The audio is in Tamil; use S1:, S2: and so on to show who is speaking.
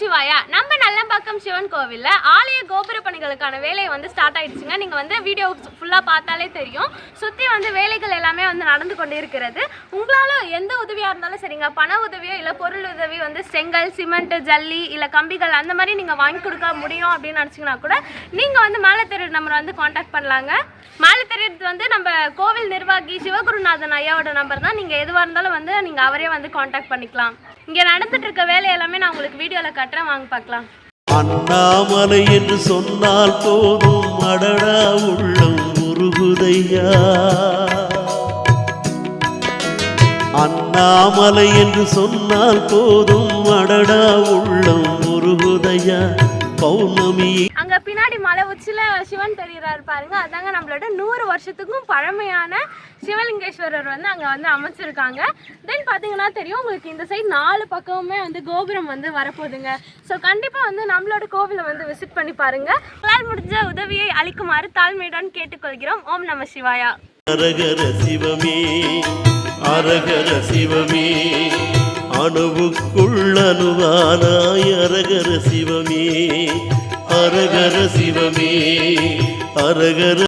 S1: சிவாயா? நம்ம நல்லம்பாக்கம் சிவன் கோவிலில். ஆலய கோபுர பணிகளுக்கான வேலை வந்து ஸ்டார்ட் ஆயிடுச்சுங்க. நீங்கள் வந்து வீடியோ ஃபுல்லாக பார்த்தாலே தெரியும். சுற்றி வந்து வேலைகள் எல்லாமே வந்து நடந்து கொண்டு இருக்கிறது. உங்களால் எந்த உதவியாக இருந்தாலும் சரிங்க. பண உதவியோ இல்லை பொருள் உதவி வந்து செங்கல் சிமெண்ட் ஜல்லி இல்லை கம்பிகள் அந்த மாதிரி நீங்கள் வாங்கி கொடுக்க முடியும் அப்படின்னு நினச்சிங்கன்னா கூட நீங்கள் வந்து மேலே நம்பரை வந்து காண்டாக்ட் பண்ணலாங்க. மேலே தெரியறது வந்து நம்ம கோவில் நிர்வாகி சிவகுருநாதன் ஐயாவோட நம்பர் தான். நீங்கள் எதுவாக இருந்தாலும் வந்து நீங்கள் அவரே வந்து காண்டாக்ட் பண்ணிக்கலாம். இங்கே நடந்துட்டு இருக்க வேலை எல்லாமே நான் உங்களுக்கு வீடியோவில் கட்டுறேன். வாங்க பார்க்கலாம்.
S2: அண்ணாமலை என்று சொன்னால் போதும். அடடா உள்ளம் உருகுதையா. அண்ணாமலை என்று சொன்னால் போதும். அடடா உள்ளம் உருகுதையா. பௌர்ணமி.
S1: அங்க பின்னாடி மலை உச்சில சிவன் தெரிகிறாரு பாருங்க. அதாங்க நம்மளோட நூறு வருஷத்துக்கும் பழமையான சிவலிங்கேஸ்வரர் வந்து அங்க வந்து அமைச்சிருக்காங்க. தென் பாத்தீங்கன்னா தெரியும் உங்களுக்கு இந்த சைடு நாலு பக்கமுமே வந்து கோபுரம் வந்து வரப்போகுதுங்க. ஸோ கண்டிப்பா வந்து நம்மளோட கோவிலை வந்து விசிட் பண்ணி பாருங்க. உங்களால் முடிஞ்ச உதவியை அளிக்குமாறு தாழ்மையுடன் கேட்டுக்கொள்கிறோம். ஓம் நம சிவாயா.
S2: அரகர சிவமே அரகர சிவமே. அணுவுக்குள்ளணுவானாய் அரகர சிவமே அரகர சிவமே அரகர